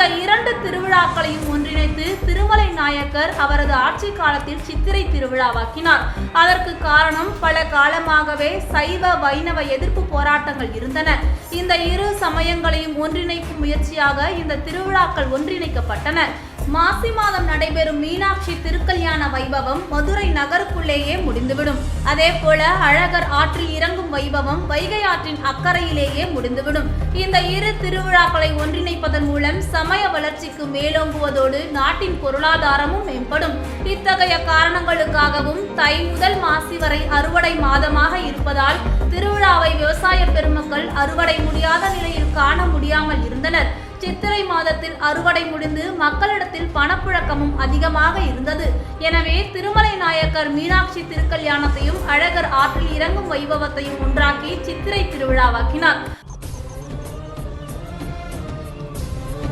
இந்த இரண்டு திருவிழாக்களையும் ஒன்றிணைத்து திருமலை நாயக்கர் அவரது ஆட்சி காலத்தில் சித்திரை திருவிழாவாக்கினார். அதற்கு காரணம் பல காலமாகவே சைவ வைணவ எதிர்ப்பு போராட்டங்கள் இருந்தன. இந்த இரு சமயங்களையும் ஒன்றிணைக்கும் முயற்சியாக இந்த திருவிழாக்கள் ஒன்றிணைக்கப்பட்டன. மாசி மாதம் நடைபெறும் மீனாட்சி திருக்கல்யாண வைபவம் மதுரை நகருக்குள்ளேயே முடிந்துவிடும். அதே போல அழகர் ஆற்றில் இறங்கும் வைபவம் வைகை ஆற்றின் அக்கறையிலேயே முடிந்துவிடும். இந்த இரு திருவிழாக்களை ஒன்றிணைப்பதன் மூலம் சமய வளர்ச்சிக்கு மேலோங்குவதோடு நாட்டின் பொருளாதாரமும் மேம்படும். இத்தகைய காரணங்களுக்காகவும் தை முதல் மாசி வரை அறுவடை மாதமாக இருப்பதால் திருவிழாவை விவசாய பெருமக்கள் அறுவடை முடியாத நிலையில் காண முடியாமல் இருந்தது சித்திரை மாதத்தில் அறுவடை முடிந்து மக்களிடத்தில் பணப்புழக்கமும் அதிகமாக இருந்தது. எனவே திருமலை நாயக்கர் மீனாட்சி திருக்கல்யாணத்தையும் அழகர் ஆற்றில் இறங்கும் வைபவத்தையும் ஒன்றாக்கி சித்திரை திருவிழாவாக்கினார்